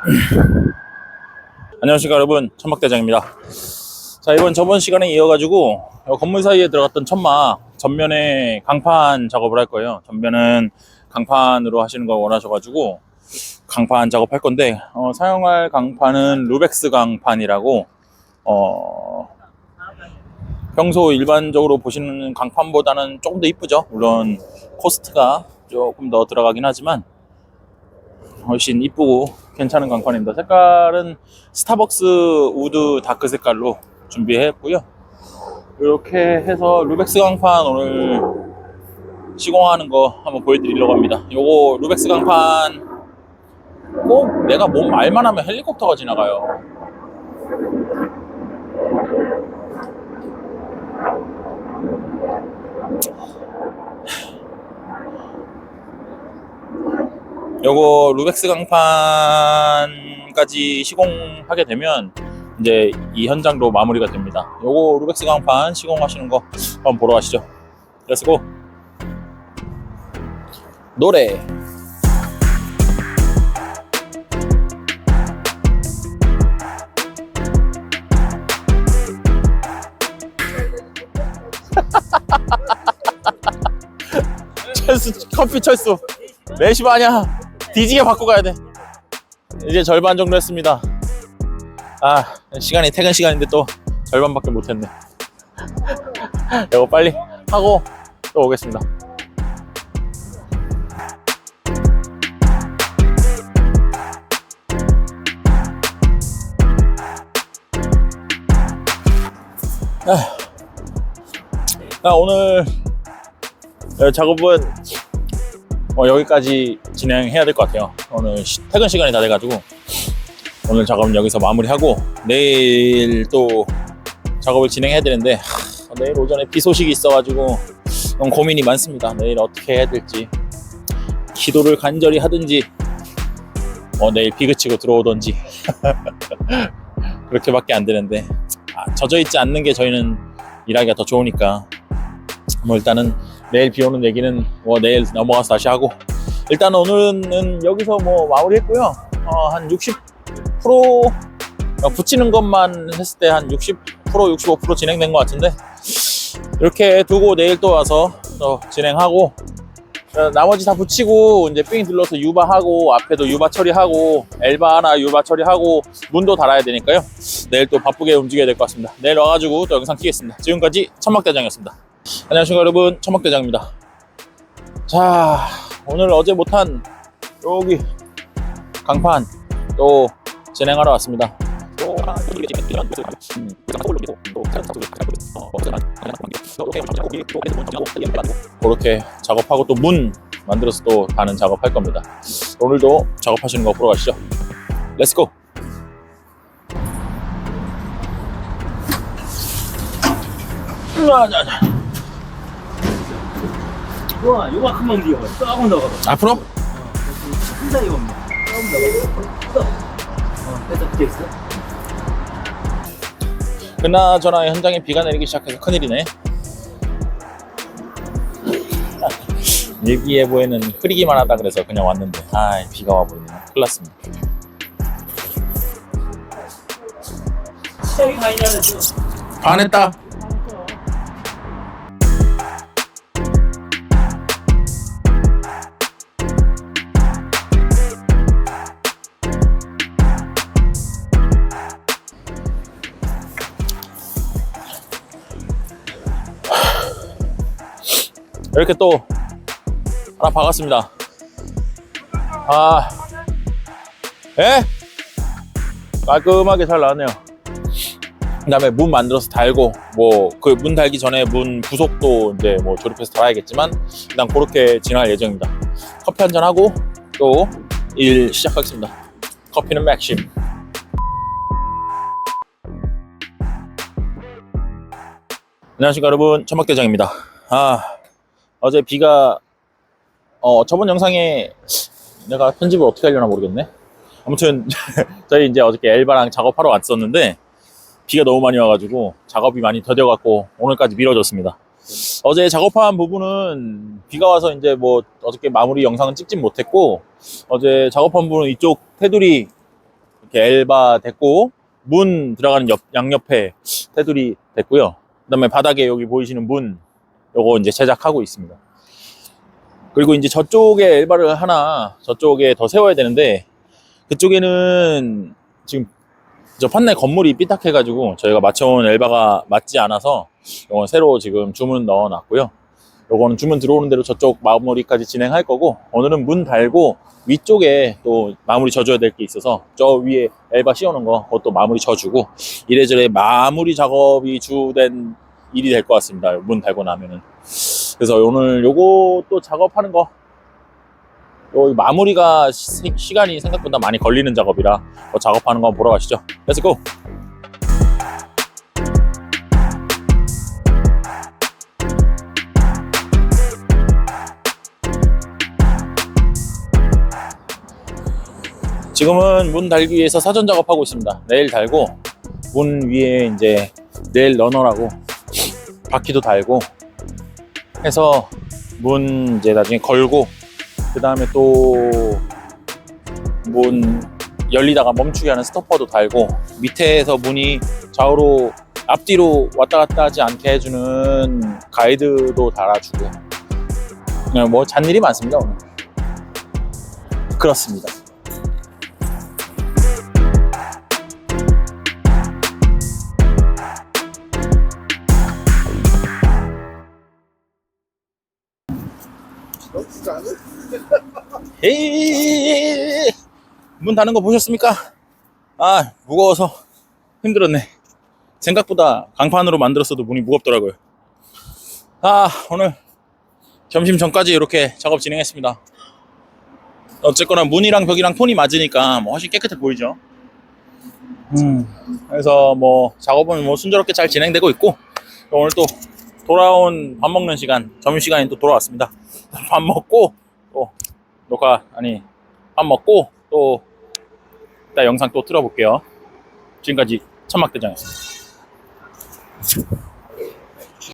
안녕하십니까 여러분. 천막대장입니다. 자 이번 저번 시간에 이어가지고 요 건물 사이에 들어갔던 천막 전면에 강판 작업을 할 거예요. 전면은 강판으로 하시는 걸 원하셔가지고 강판 작업할 건데 어, 사용할 강판은 루벡스 강판이라고 어, 평소 일반적으로 보시는 강판보다는 조금 더 이쁘죠? 물론 코스트가 조금 더 들어가긴 하지만 훨씬 이쁘고 괜찮은 강판입니다. 색깔은 스타벅스 우드 다크 색깔로 준비했고요. 이렇게 해서 루벡스 강판 오늘 시공하는 거 한번 보여드리려고 합니다. 요거 루벡스 강판 꼭 내가 몸 말만 하면 헬리콥터가 지나가요. 요거 루벡스 강판까지 시공하게 되면 이제 이 현장도 마무리가 됩니다. 요거 루벡스 강판 시공하시는 거 한번 보러 가시죠. 렛츠고 노래 철수 커피 철수 4시 반이야 뒤지게 바꿔 가야 돼. 이제 절반 정도 했습니다. 아 시간이 퇴근 시간인데 또 절반밖에 못 했네. 이거 빨리 하고 또 오겠습니다. 아, 아, 오늘 작업은 어, 여기까지 진행해야 될 것 같아요. 오늘 시- 퇴근 시간이 다 돼가지고 오늘 작업은 여기서 마무리하고 내일 또 작업을 진행해야 되는데 하, 내일 오전에 비 소식이 있어가지고 너무 고민이 많습니다. 내일 어떻게 해야 될지 기도를 간절히 하든지 뭐 내일 비 그치고 들어오던지 그렇게밖에 안 되는데 아, 젖어 있지 않는 게 저희는 일하기가 더 좋으니까 뭐 일단은 내일 비 오는 얘기는 뭐 내일 넘어가서 다시 하고 일단 오늘은 여기서 뭐 마무리했고요. 어, 한 60% 어, 붙이는 것만 했을 때 한 60% 65% 진행된 것 같은데 이렇게 두고 내일 또 와서 또 진행하고 어, 나머지 다 붙이고 이제 삥 둘러서 유바하고 앞에도 유바 처리하고 엘바 하나 유바 처리하고 문도 달아야 되니까요. 내일 또 바쁘게 움직여야 될 것 같습니다. 내일 와가지고 또 영상 키겠습니다. 지금까지 천막대장이었습니다. 안녕하십니까 여러분 천막대장입니다 자 오늘 어제 못한 여기 강판 또 진행하러 왔습니다. 그렇게 작업하고 또 문 만들어서 또 다는 작업할 겁니다. 오늘도 작업하시는 거 보러 가시죠. 렛츠고 와, 요만큼만 뒤에 썩은 나가. 앞으로 상당히 없네. 썩은 나가. 어, 그래서 뒤에 있어. 그나저나 현장에 비가 내리기 시작해서 큰일이네. 일기예보에는 흐리기만 하다 그래서 그냥 왔는데 아 비가 와버리네 큰일 났습니다 시작이 많이 나는데. 반했다 이렇게 또 하나 박았습니다 아 에? 깔끔하게 잘 나왔네요 그 다음에 문 만들어서 달고 뭐 그 문 달기 전에 문 부속도 이제 뭐 조립해서 달아야겠지만 일단 그렇게 진행할 예정입니다. 커피 한 잔 하고 또 일 시작하겠습니다. 커피는 맥심. 안녕하십니까 여러분 천막대장입니다. 아 어제 비가 어 저번 영상에 내가 편집을 어떻게 하려나 모르겠네. 아무튼 저희 이제 어저께 엘바랑 작업하러 왔었는데 비가 너무 많이 와가지고 작업이 많이 더뎌갖고 오늘까지 미뤄졌습니다. 어제 작업한 부분은 비가 와서 이제 뭐 어저께 마무리 영상은 찍진 못했고 어제 작업한 부분은 이쪽 테두리 이렇게 엘바 됐고 문 들어가는 옆 양옆에 테두리 됐고요. 그 다음에 바닥에 여기 보이시는 문 요거 이제 제작하고 있습니다. 그리고 이제 저쪽에 엘바를 하나 저쪽에 더 세워야 되는데 그쪽에는 지금 저 판넬 건물이 삐딱해가지고 저희가 맞춰온 엘바가 맞지 않아서 이건 새로 지금 주문 넣어놨고요. 요거는 주문 들어오는 대로 저쪽 마무리까지 진행할 거고 오늘은 문 달고 위쪽에 또 마무리 져줘야 될 게 있어서 저 위에 엘바 씌우는 거 그것도 마무리 져주고 이래저래 마무리 작업이 주된 일이 될 것 같습니다. 문 달고 나면은 그래서 오늘 요거 또 작업하는 거 요 마무리가 시, 시간이 생각보다 많이 걸리는 작업이라 그 작업하는 거 보러 가시죠. Let's go. 지금은 문 달기 위해서 사전 작업하고 있습니다. 내일 달고 문 위에 이제 내일 러너라고 바퀴도 달고 해서 문 이제 나중에 걸고 그 다음에 또 문 열리다가 멈추게 하는 스토퍼도 달고 밑에서 문이 좌우로 앞뒤로 왔다 갔다 하지 않게 해주는 가이드도 달아주고 그냥 뭐 잔일이 많습니다 오늘. 그렇습니다 에이 문 닫는 거 보셨습니까? 아 무거워서 힘들었네. 생각보다 강판으로 만들었어도 문이 무겁더라고요. 아 오늘 점심 전까지 이렇게 작업 진행했습니다. 어쨌거나 문이랑 벽이랑 톤이 맞으니까 뭐 훨씬 깨끗해 보이죠? 음 그래서 뭐 작업은 뭐 순조롭게 잘 진행되고 있고 오늘 또 돌아온 밥 먹는 시간 점심시간이 또 돌아왔습니다 밥 먹고 또 녹화 아니 밥 먹고 또 이따 영상 또 틀어볼게요. 지금까지 천막대장이었습니다.